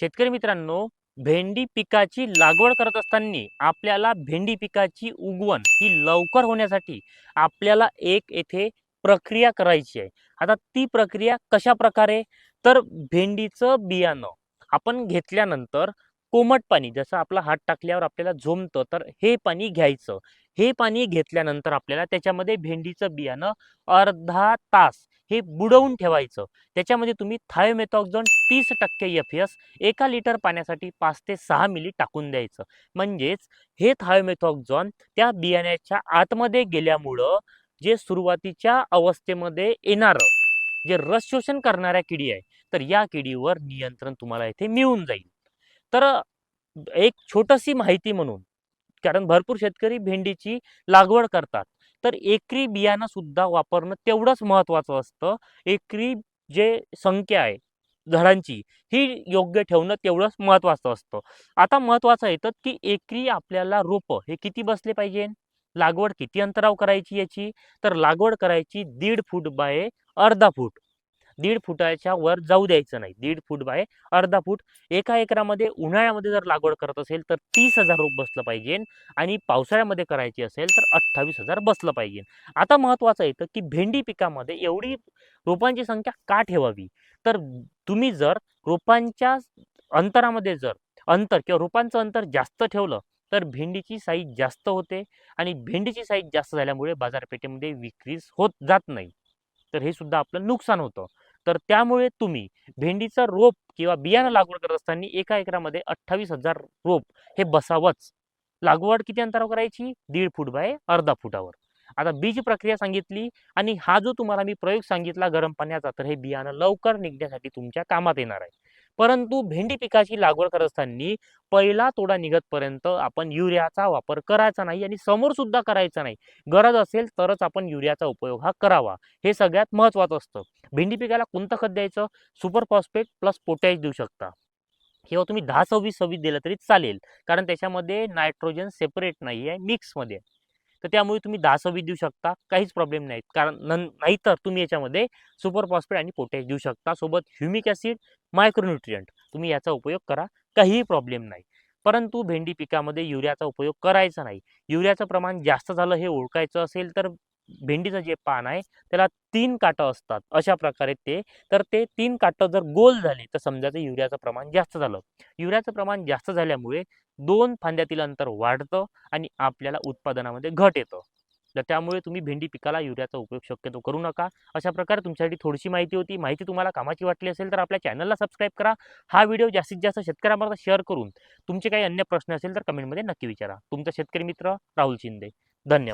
शेतकरी मित्रांनो भेंडी पिकाची लागवड करत असताना आपल्याला भेंडी पिकाची उगवण ही लवकर होण्यासाठी आपल्याला एक येथे प्रक्रिया करायची आहे. आता ती प्रक्रिया कशा प्रकारे? तर भेंडीचं बियाणं आपण घेतल्यानंतर कोमट पाणी जसं आपला हात टाकल्यावर आपल्याला झोमतं तर हे पाणी घ्यायचं. हे पाणी घेतल्यानंतर आपल्याला त्याच्यामध्ये भेंडीचं बियाणं अर्धा तास हे बुडवून ठेवायचं. त्याच्यामध्ये तुम्ही थायोमेथॉक्झॉन तीस टक्के एफ एस एका लिटर पाण्यासाठी पाच ते सहा मिली टाकून द्यायचं. म्हणजेच हे थायोमेथॉक्झॉन त्या बियाण्याच्या आतमध्ये गेल्यामुळं जे सुरुवातीच्या अवस्थेमध्ये येणारं जे रस शोषण करणाऱ्या किडी आहे तर या किडीवर नियंत्रण तुम्हाला इथे मिळून जाईल. तर एक छोटीशी माहिती म्हणून कारण भरपूर शेतकरी भेंडीची लागवड करतात. तर एकरी बियाणं सुद्धा वापरणं तेवढंच महत्त्वाचं असतं. एकरी जे संख्या आहे झाडांची ही योग्य ठेवणं तेवढंच महत्त्वाचं असतं. आता महत्त्वाचं येतं की एकरी आपल्याला रोपं हे किती बसले पाहिजे? लागवड किती अंतराव करायची याची? तर लागवड करायची दीड फूट बाय अर्धा फूट. दीड फुटाच्या वर जाऊ द्यायचं नाही. दीड फूट बाय अर्धा फूट. एका एकरामध्ये उन्हाळ्यामध्ये जर लागवड करत असेल तर तीस हजार रोप बसलं पाहिजे आणि पावसाळ्यामध्ये करायची असेल तर अठ्ठावीस हजार बसलं पाहिजे. आता महत्त्वाचं येतं की भेंडी पिकामध्ये एवढी रोपांची संख्या का ठेवावी? तर तुम्ही जर रोपांच्या अंतरामध्ये जर अंतर किंवा रोपांचं अंतर जास्त ठेवलं तर भेंडीची साईज जास्त होते आणि भेंडीची साईज जास्त झाल्यामुळे बाजारपेठेमध्ये विक्रीस होत जात नाही. तर हे सुद्धा आपलं नुकसान होतं. तर त्यामुळे तुम्ही भेंडीचं रोप किंवा बियाणं लागवड करत असताना एका एकरामध्ये अठ्ठावीस हजार रोप हे बसावंच. लागवड किती अंतरावर करायची? दीड फूट बाय अर्धा फुटावर. आता बीज प्रक्रिया सांगितली आणि हा जो तुम्हाला मी प्रयोग सांगितला गरम पाण्याचा तर हे बियाणं लवकर निघण्यासाठी तुमच्या कामात येणार आहे. परंतु भेंडी पिकाची लागवड करत असताना पहिला तोडा निघतपर्यंत आपण युरियाचा वापर करायचा नाही आणि समोर सुद्धा करायचा नाही. गरज असेल तरच आपण युरियाचा उपयोग हा करावा. हे सगळ्यात महत्त्वाचं असतं. भेंडी पिकाला कोणतं खत द्यायचं? सुपर फॉस्फेट प्लस पोटॅश देऊ शकता. किंवा तुम्ही दहा सव्वीस सव्वीस दिलं तरी चालेल. कारण त्याच्यामध्ये नायट्रोजन सेपरेट नाही आहे मिक्समध्ये. आहे. तर त्यामुळे तुम्ही दहा सव्वीस देऊ शकता काहीच प्रॉब्लेम नाहीत. कारण नं नाहीतर तुम्ही याच्यामध्ये सुपर फॉस्फेट आणि पोटॅश देऊ शकता. सोबत ह्युमिक ॲसिड मायक्रोन्युट्रियंट तुम्ही याचा उपयोग करा. काहीही प्रॉब्लेम नाही. परंतु भेंडी पिकामध्ये युरियाचा उपयोग करायचा नाही. युरियाचं प्रमाण जास्त झालं हे ओळखायचं असेल तर भेंडीचं जे पान आहे त्याला तीन काटं असतात अशा प्रकारे ते. तर ते तीन काटं जर गोल झाले तर समजायचं युरियाचं प्रमाण जास्त झालं. युरियाचं प्रमाण जास्त झाल्यामुळे दोन फांद्यातील अंतर वाढतं आणि आपल्याला उत्पादनामध्ये घट येतं. तर त्यामुळे तुम्ही भेंडी पिकाला युरियाचा उपयोग शक्यतो करू नका. अशा प्रकारे तुमच्यासाठी थोडीशी माहिती होती. माहिती तुम्हाला कामाची वाटली असेल तर आपल्या चॅनलला सबस्क्राईब करा. हा व्हिडिओ जास्तीत जास्त शेतकऱ्यांपर्यंत शेअर करून तुमचे काही अन्य प्रश्न असेल तर कमेंटमध्ये नक्की विचारा. तुमचा शेतकरी मित्र राहुल शिंदे. धन्यवाद.